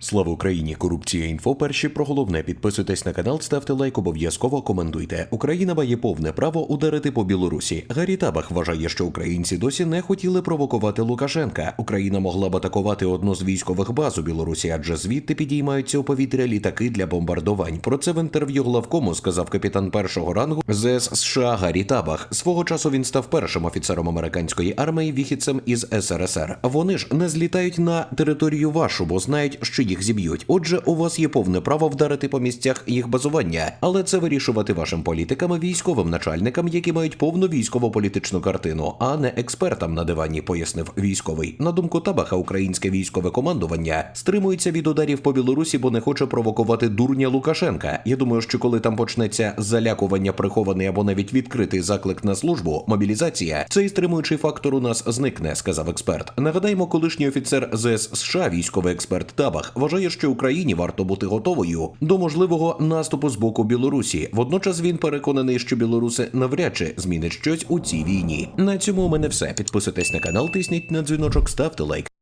Слава Україні! Корупція інфо. Перші про головне. Підписуйтесь на канал, ставте лайк, обов'язково коментуйте. Україна має повне право ударити по Білорусі. Гаррі Табах вважає, що українці досі не хотіли провокувати Лукашенка. Україна могла б атакувати одну з військових баз у Білорусі, адже звідти підіймаються у повітря літаки для бомбардувань. Про це в інтерв'ю главкому сказав капітан першого рангу ЗС США Гаррі Табах. Свого часу він став першим офіцером американської армії, вихідцем із СРСР. Вони ж не злітають на територію вашу, бо знають, що їх зіб'ють. Отже, у вас є повне право вдарити по місцях їх базування, але це вирішувати вашим політикам і військовим начальникам, які мають повну військово-політичну картину, а не експертам на дивані, пояснив військовий. На думку Табаха, українське військове командування стримується від ударів по Білорусі, бо не хоче провокувати дурня Лукашенка. Я думаю, що коли там почнеться залякування, прихований або навіть відкритий заклик на службу, мобілізація, цей стримуючий фактор у нас зникне, сказав експерт. Нагадаємо, колишній офіцер ЗС США, військовий експерт Табах, вважає, що Україні варто бути готовою до можливого наступу з боку Білорусі. Водночас він переконаний, що білоруси навряд чи змінять щось у цій війні. На цьому у мене все. Підписуйтесь на канал, тисніть на дзвіночок, ставте лайк.